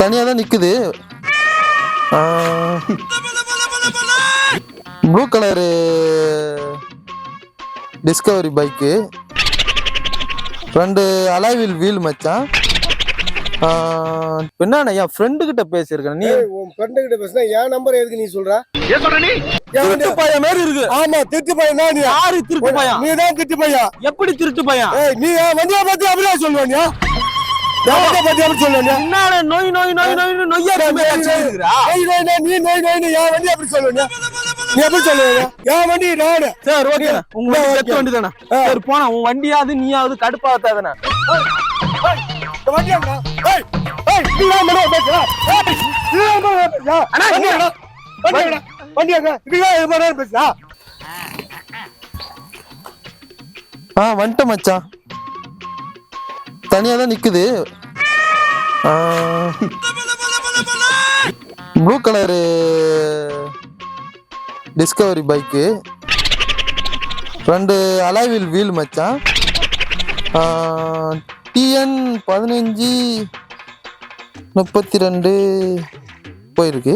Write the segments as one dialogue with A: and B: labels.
A: தனியாக தான் நிற்குது ப்ளூ கலரு டிஸ்கவரி பைக்கு ரெண்டு அலாவில் வீல் மச்சான். என்னண்ணா என் ஃப்ரெண்டு கிட்ட பேசியிருக்கேன். நீ
B: உன் ஃப்ரெண்டு கிட்ட பேசினா என் நம்பர் எதுக்கு நீ சொல்ற? என்
A: திருட்டு
B: வண்டி-
A: பையன் மாதிரி இருக்கு.
B: ஆமா திட்டு பையன் தான் நீ.
A: யாரு திருட்டு பையன்?
B: நீ தான் திட்டு பையன்.
A: எப்படி திருட்டு பையன்?
B: ஏய் நீ வண்டியை பத்தி அப்படியே சொல்லுவானியா?
A: நோய் நோய் நோய் நோய்
B: நோய் நீ நோய் நோய் என் வண்டி எப்படி சொல்லுவானியா நீ எப்படி சொல்லுவாங்க என் வண்டி நானு?
A: சரி ஓகே உங்க வண்டி தானே. சரி போனா உன் வண்டியாவது நீயாவது கடுப்பாத்தாதானே வந்துட்டேன் மச்சான். தனியாக தான் நிற்குது ப்ளூ கலரு டிஸ்கவரி பைக்கு ரெண்டு அலாவில் வீல் மச்சான். டிஎன் பதினஞ்சு முப்பத்தி ரெண்டு போயிருக்கு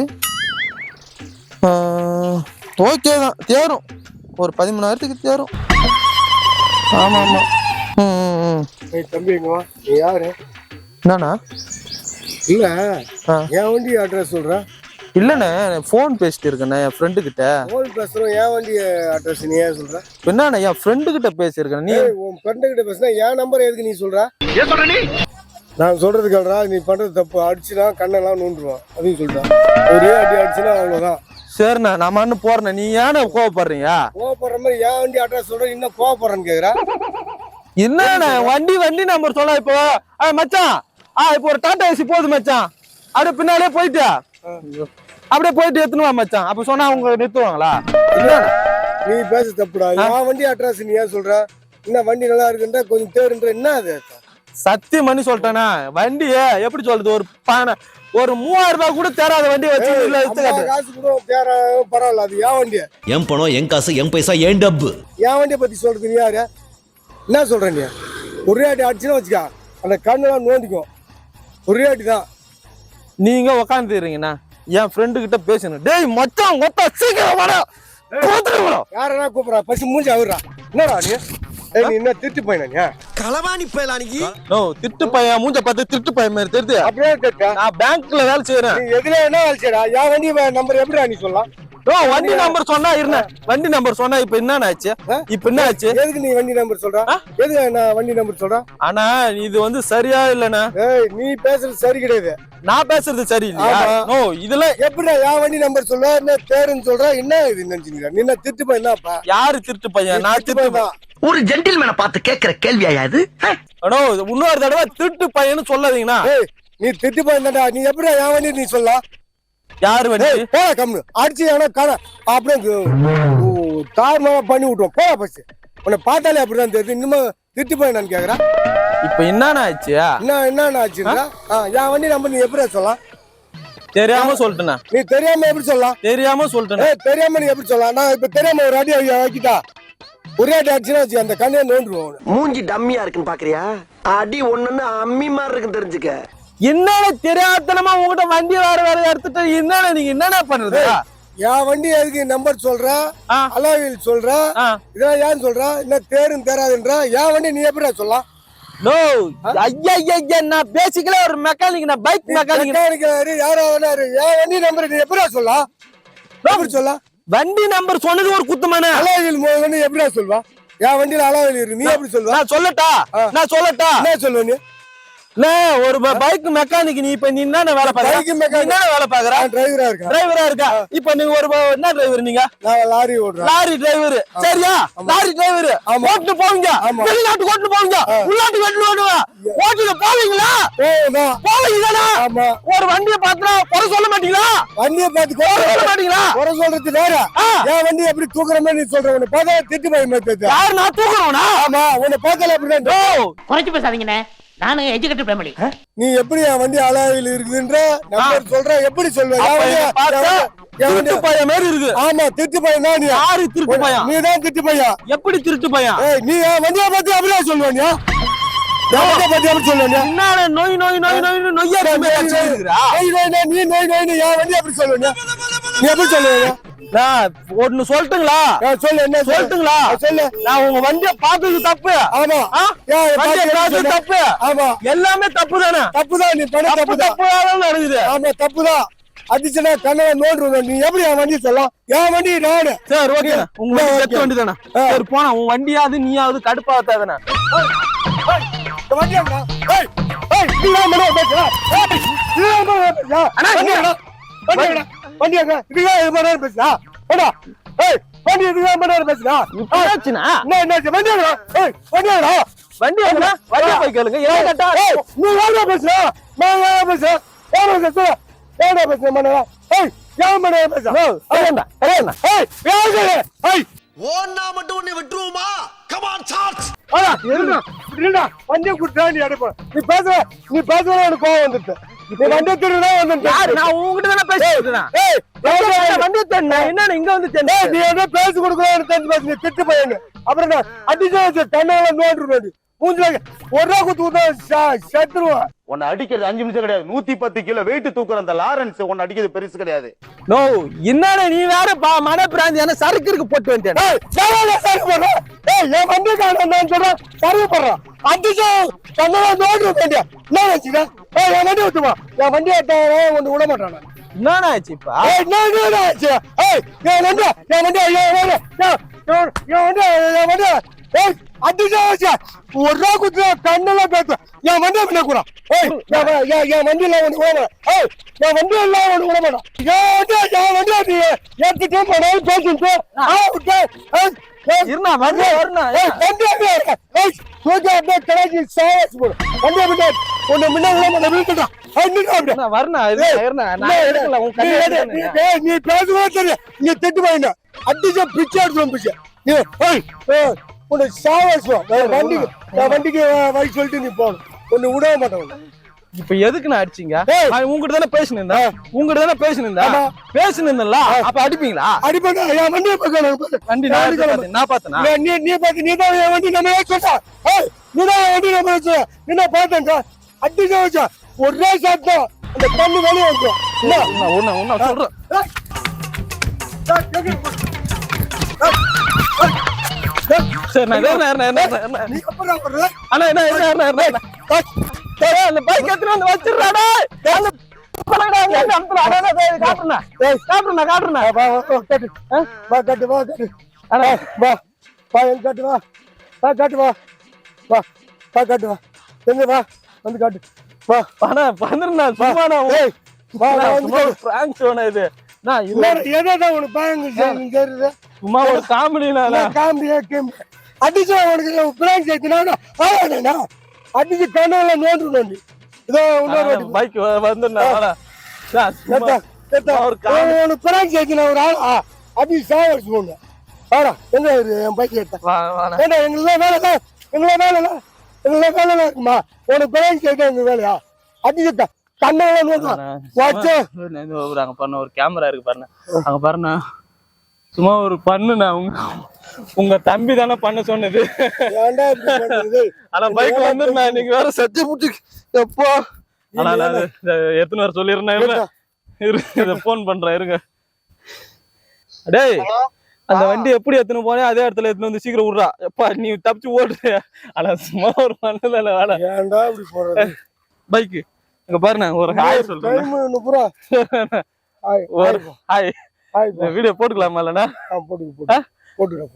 A: ஓகே தான். தேரும். ஒரு பதிமூணாயிரத்துக்கு தேரும். ஆமாம் ஆமாம். ம்.
B: தம்பி இங்க வா. நீ யாரு?
A: என்னண்ணா
B: இல்ல.
A: ஆ.
B: என் வண்டி அட்ரஸ் சொல்ற?
A: இல்லைண்ணே ஃபோன் பேசிட்டு இருக்கேண்ணே என் ஃப்ரெண்டு கிட்ட.
B: போன் பேசுறோம் என் வண்டி அட்ரஸ் நீ ஏன் சொல்ற?
A: என்னண்ணே என் ஃப்ரெண்டு கிட்ட பேசியிருக்கேன். நீ
B: ஏய், உன் ஃப்ரெண்டு கிட்ட பேசினா என் நம்பர் எதுக்கு நீ சொல்ற? நான் சொல்றது கேள்றா நீ பண்றது தப்பு. அடிச்சுனா கண்ணெல்லாம் நோண்டுருவான். அதையும் சொல்றேன் ஒரே அடி அடிச்சுனா அவ்வளவுதான்.
A: சரிண்ணா நான் மண்ணு போறேண்ணே. நீ ஏண்ணே கோவப்படுறீங்க?
B: கோவப்படுற மாதிரி என் வண்டி அட்ரஸ் சொல்ற? இன்னும் கோவப்படுறேன்னு கேக்குறா?
A: என்னண்ணே வண்டி வண்டி நம்பர் சொல்ல இப்போ? ஆ மச்சான். ஆ இப்போ ஒரு டாடா ஏசி போகுது மச்சான். அப்படியே பின்னாலே போயிட்டு. அப்படியே போயிட்டு எடுத்துன்னு வா மச்சான். அப்ப சொன்னா அவங்க நிறுத்துவாங்களா?
B: நீ பேச தப்புடா. என் வண்டி அட்ரஸ் நீ ஏன் சொல்ற? என்ன வண்டி நல்லா இருக்குன்றா கொஞ்சம் தேடுன்ற என்ன அது?
A: சத்தியம் பண்ணி சொல்லிட்டேண்ணா. வண்டிய எப்படி சொல்றது? ஒரு பானை ஒரு மூவாயிரம் ரூபாய் கூட தேராத வண்டி வச்சு.
B: காசு கூட தேர பரவாயில்ல அது என் வண்டி
C: என் பணம் என் காசு என் பைசா என் டப்பு.
B: என் வண்டியை பத்தி சொல்றது நீ யாரு? என்ன சொல்ற நீ? ஒரே அடி அடிச்சுன்னா வச்சுக்கா. அந்த கண்ணெல்லாம் நோண்டிக்கும். ஒரே அடி தான்
A: நீங்க உக்காந்துறீங்கண்ணா என் ஃப்ரெண்டு கிட்ட பேசணும் டேய் மச்சான் மொத்தம் சீக்கிரம் வாடா.
B: யாரா கூப்பிடா பசி மூஞ்சி அவுறா என்னடா நீ? ஏய், நீ என்ன திருட்டு போயினா நீ?
C: களவாணி பயலானிக்கு
A: நோ? திட்டு பையன் மூஞ்ச பார்த்து திட்டு பையன் மாதிரி தெரியுது.
B: அப்படியே
A: நான் பேங்க்ல வேலை செய்யறேன்
B: நீ எதுல என்ன அழிச்சடா என் வண்டி நம்பர் எப்படிடா நீ சொல்லலாம்?
A: நோ வண்டி நம்பர் சொன்னா இருந்தேன் வண்டி நம்பர் சொன்னா இப்ப என்ன ஆச்சு? இப்ப என்ன ஆச்சு
B: எதுக்கு நீ வண்டி நம்பர் சொல்ற? எதுக்கு நான் வண்டி நம்பர் சொல்றேன்
A: ஆனா இது வந்து சரியா இல்லண்ணா.
B: ஏய் நீ பேசுறது சரி கிடையாது.
A: நான் பேசுறது சரி இல்லையா. நோ இதுல
B: எப்படிடா என் வண்டி நம்பர் சொல்ற? என்ன பேருன்னு சொல்ற? என்ன இது நினைச்சுங்க நீ என்ன திருட்டு போய் என்னப்பா
A: யாரு திருட்டு பையன்? நான் திருட்டு பையன்.
C: ஒரு ஜென்டில்மேனை பார்த்து கேட்கிற கேள்வியா இது?
A: நோ இன்னொரு தடவை திருட்டு பையன்னு சொல்லாதீங்கண்ணா.
B: நீ திருட்டு போய் நீ எப்படிடா என் வண்டி நீ சொல்லலாம்
A: யாரு வண்டி
B: போடா கம்மு அடிச்சு எவனா கடை அப்படியே தார் மேல பண்ணி விட்டுருவோம். போடா பஸ் உன்னை பார்த்தாலே அப்படிதான் தெரியுது. இன்னும் திட்டு போய் நான் கேக்குறேன்
A: இப்ப என்னண்ணா ஆச்சு?
B: என்ன என்ன ஆச்சுன்றா? ஆ, என் வண்டி நம்பர் நீ எப்படி சொல்லலாம்?
A: தெரியாம சொல்லிட்டேண்ணா.
B: நீ தெரியாம எப்படி சொல்லலாம்?
A: தெரியாம சொல்லிட்டேண்ணா.
B: ஏய் தெரியாம நீ எப்படி சொல்லலாம்? நான் இப்ப தெரியாம ஒரு அடி வைக்கிட்டா ஒரே அடி அடிச்சுன்னா வச்சு அந்த கண்ணையை நோண்டுருவோம்.
D: மூஞ்சி டம்மியா இருக்குன்னு பாக்குறியா? அடி ஒண்ணுன்னு அம்மி மாதிரி இருக்குன்னு தெரிஞ்சுக்க.
A: என்னண்ணா தெரியாதனமா உங்ககிட்ட வண்டி வேற வேற எடுத்துட்டு என்னண்ணா நீங்க என்னண்ணா பண்றது?
B: என் வண்டி எதுக்கு நம்பர் சொல்ற?
A: ஆ.
B: அலாவில் சொல்ற?
A: ஆ.
B: இதெல்லாம் ஏன் சொல்ற? என்ன தேரும் தேராதுன்ற என் வண்டி நீ எப்படிடா சொல்லலாம்?
A: நோ ஐயா ஐயா ஐயா நான் பேசிக்கல ஒரு மெக்கானிக் நான் பைக் மெக்கானிக்
B: மெக்கானிக்கல் யாரோ வேணாரு என் வண்டி நம்பர் நீ எப்படிடா சொல்லலாம்? எப்படி சொல்லலாம்?
A: வண்டி நம்பர் சொன்னது ஒரு குத்தமான
B: அலாவில் வந்து எப்படிடா சொல்வா? என் வண்டியில அலாவில் இருக்கு நீ எப்படி சொல்வா?
A: நான் சொல்லட்டா. நான் சொல்லட்டா?
B: என்ன சொல்லுவ நீ?
A: நான் ஒரு பைக் மெக்கானிக் நீ இப்ப நீ என்ன வேலை பாக்குற. என்ன வேலை பாக்குற
B: நான் டிரைவரா இருக்கேன்.
A: டிரைவரா இருக்கா? இப்ப நீங்க ஒரு ப- என்ன டிரைவர் நீங்க?
B: நான் லாரி ஓடுறேன்
A: லாரி டிரைவர் சரியா? Lorry driver. ஓட்டு போவீங்க. வெளிநாட்டு ஓட்டு போவீங்க. உள்நாட்டு ஓட்டு ஓடுவா ஓட்டுல போவீங்களா? போவீங்களா
B: ஆமா.
A: ஒரு வண்டியை பார்த்தா குறை சொல்ல மாட்டீங்களா?
B: வண்டியை பார்த்து
A: குறை சொல்ல மாட்டீங்களா?
B: குறை சொல்றது வேற. என் வண்டி எப்படி தூக்குற மாதிரி நீ சொல்ற உன்னை பார்த்தா திட்டு போய் மாதிரி
A: யார் நான் தூக்குறவனா?
B: ஆமா உன்னை பார்க்கல அப்படிதான்
A: ஓ.
E: குறைச்சு பேசாதீங்கண்ணே. நானும் எஜுகேட்டட் ஃபேமிலி
B: நீ எப்படி என் வண்டி அலாவில் இருக்குதுன்ற நம்பர் சொல்ற எப்படி சொல்வ என்
A: அப்ப
B: வண்டி-
A: என்னை பார்த்தா
B: என் வண்டி- என் வண்டி-
A: திருட்டு பையன் மாதிரி இருக்கு
B: ஆமா திட்டு பையன் தான் நீ.
A: யாரு திருட்டு பையன்?
B: நீ தான் திட்டு பையன்.
A: எப்படி திருட்டு பையன்?
B: நீ என் வண்டியை அப்படியே பத்தி எப்படி சொல்லுவேன்
A: என்ன நோய் நோய் நோய் நோய் நொய்யா இருக்கிறா
B: நோய் நோய் நீ நோய் நோய் என் வண்டியை எப்படி சொல்லுவேன் நீ எப்படி சொல்லுவீங்க
A: நான் ஒண்ணு சொல்லட்டுங்களா?
B: சொல்லு என்ன சொல்லு.
A: சொல்லட்டுங்களா?
B: சொல்லு.
A: நான் உங்க வண்டிய பார்த்தது தப்பு.
B: ஆமா.
A: வண்டிய தப்பு.
B: ஆமா.
A: எல்லாமே தப்பு தானே
B: தப்புதான் நீ பண்ண
A: தப்பு தப்பு நடக்குது.
B: ஆமா தப்புதான். அடிச்சுனா கண்ணை நோண்டுருவேன். நீ எப்படி என் வண்டி சொல்லலாம்? என் வண்டி நானு.
A: சரி ஓகே. உங்க வண்டி வண்டி தானே. சரி போனா உன் வண்டியாவது நீயாவது கடுப்பாத்தாதானே?
B: இந்த வண்டி பேசுற? பேசுற? வண்டி? வண்டி? வண்டி எங்க? இது ஏன் இது மனோ பேசுறா? ஏடா, ஏய், வண்டி இது ஏன் மனோ பேசுறா?
A: என்னாச்சுண்ணா
B: என்ன, என்னாச்சு? வண்டி எங்கடா? ஏய், வண்டி எங்கடா?
A: வண்டி எங்கண்ணா வண்டியை போய் கேளுங்க ஏன் கேட்டா
B: ஏய், நீ யாரா பேசுற? நான் யாரா பேசுறேன்? யாரா பேசுற? யாரா பேசுற மனோ? ஏய், ஏன் மனோ பேசுற?
A: சரியாண்ணா சரியாண்ணா
B: ஏய், யாரு? ஏய்,
C: ஓன்னா மட்டும் உன்னை விட்டுருவோமா கமான் சார்ஜ்
B: அடா, இருடா, இருடா, வண்டியை கொடுத்தா நீ பேசுற, நீ பேசுற எனக்கு கோவம் வந்துட்டு. நீ வண்டியை திருடுனா வந்துட்டு.
A: யாரு? நான் உங்ககிட்ட தானே பேசிட்டு இருக்கேன்.
B: ஏய்,
A: வண்டியை தேடினா என்ன இங்க வந்து
B: ஏய்,
A: தேடி
B: நீ என்ன பேசி கொடுக்கணும் தெரிஞ்சு பேசு, நீ திட்டு பையனு. அப்புறம் நான் அடிச்சு வச்சு தண்ணியில நோண்டுருவேன். மூஞ்சில ஒரு ரூபா குத்து செ- செத்துருவேன்.
F: உன்னை அடிக்கிறது அஞ்சு நிமிஷம் கிடையாது. நூத்தி பத்து கிலோ வெயிட் தூக்குற அந்த லாரன்ஸ் உன்னை அடிக்கிறது பெருசு கிடையாது.
A: நோ என்னடா நீ வேற பா மன பிராந்தி சரக்கு இருக்கு போட்டு வந்துட்டேன்.
B: ஏய், என் வண்டி நான் சொல்றேன், சரி பண்றேன். அடிச்சு தண்ணியில நோண்டுருவேன் வண்டியை. என்ன நினைச்சுக்க? ஏய், என் வண்டி விட்டுமா என் வண்டியை எடுத்தவன் ஒண்ணு விட மாட்டான்.
A: என்னடா ஆச்சுப்பா
B: ஏய், என்ன என்ன ஆச்சு? ஏய், என் வண்டி, என் வண்டி, என் வண்டி, என் வண்டி, என் வண்டி. ஏய், அடிச்சா வச்சு. ஒரு ரூபா குத்துனா கண்ணுல பேசு. என் வண்டியை பின்ன கூடா. ஏய், என் வ- என் என் வண்டியில ஒண்ணு விட. ஏய், என் வண்டி எல்லாம் ஒண்ணு விட மாட்டான். என் வண்டி, என் வண்டியை நீ எடுத்துட்டு போனாலும் பேசிட்டு, ஆ, விட்டு,
A: இருண்ணா
B: அப்படியே இருக்கு. ஏய், தூக்கி அப்படியே கிளச்சி சாவச்சு போடு. வண்டியை பின்ன, உன்னை முன்ன விட மாட்டேன், வீட்டுடா. அப்படியே. நீ
A: கண்ணு
B: எடு, நீ
A: எடுக்கல.
B: ஏய், நீ பேசுவா தெரியும் நீ திட்டு வாங்க அடிச்ச பிச்சை எடுத்துரும் பிச்சை நீ உன்னை சாவச்சுவோம் வண்டிக்கு வண்டிக்கு வழி சொல்லிட்டு நீ போகணும் உன்னை விடவே மாட்டேன்.
A: இப்ப எதுக்கு நான் அடிச்சீங்க உங்ககிட்ட தானே பேசினு இருந்தேன் உங்ககிட்ட தானே பேசினு இருந்தேன்
B: ஆமா.
A: பேசினு இருந்தேன்ல அப்ப அடிப்பீங்களா
B: அடிப்பேன் என் வண்டியை பார்க்க
A: வண்டி நான் பார்த்தேன்.
B: நீ நீ பார்த்து நீ தான் என் வண்டி நம்ம சொல்றா நீ தான் என் வண்டி நம்ம நீ நான் பார்த்தேன் அடிச்ச வச்சா ஒரே சாத்தம் அந்த தண்ணி வெளியே வந்துடும் என்ன
A: உன்னை உன்னை சொல்றேன். சரி நான்
B: பண்ற?
A: அண்ணா என்ன என்ன என்ன என்ன என்ன
B: ஏய்,
A: சரி அந்த பைக் எடுத்துட்டு வந்து வச்சிடுறாடா அடா அடா
B: வா, வா, கட்டு. வா, கட்டு, வா, கட்டு.
A: அண்ணா
B: வா, வா, கட்டு, வா. வா, கட்டு, வா. வா, வா, கட்டு, வா. எங்க வா, வந்து கட்டு. வா.
A: பணம் பந்திருந்தா சும்மா நான்
B: ஏய், வா, வந்து
A: prank சொன்னேன் இது நான்
B: எதாவது உனக்கு பயங்க தெரியுது?
A: சும்மா ஒரு காமெடி நான்
B: நான் காமெடியா கேம். அடிச்சு உனக்கு பிராங்க் அடிச்சு கண்ணால நோண்டுணும் நீ இதோ இன்னொரு
A: பைக்
B: கேட்டா.
A: ஒரு
B: பிராங்க் செய்யணும் ஒரு ஆள் அடி சாவடிச்சு போங்க ஆடா எங்க என் பைக் எடுத்தா ஏண்டா எங்களுக்கு வேலை எங்களுக்கு வேலை எங்களுக்கு வேலை இருக்குமா உனக்கு பிராங்க் செய்ய எங்க வேலையா அடிச்சு கண்ணால நோண்டுவான் வச்சு
A: அங்க பாருங்க ஒரு கேமரா இருக்கு பாருங்க அங்க பாருங்க சும்மா ஒரு பண்ணுண்ணா உங்க உங்க தம்பி தானே பண்ண சொன்னது? ஆனா பைக் வந்துருந்தா இன்னைக்கு வேற சத்தி புட்டு எப்போ? ஆனா நான் எத்தனை வர சொல்லிருந்தேன் இரு போன் பண்றேன் இருங்க. டேய் அந்த வண்டி எப்படி எடுத்துன்னு போனே அதே இடத்துல எடுத்துன்னு வந்து சீக்கிரம் விடுறா. எப்பா நீ தப்பிச்சு ஓடுற ஆனா சும்மா ஒரு பண்ணல வேலை.
B: ஏன்டா இப்படி போறது?
A: பைக் இங்க பாருண்ணா ஒரு ஹாய் சொல்றேன். ஒரு ஹாய் வீடியோ போட்டுக்கலாமா இல்லைண்ணா
B: போட்டு போட்டு போட்டுடா போட்டு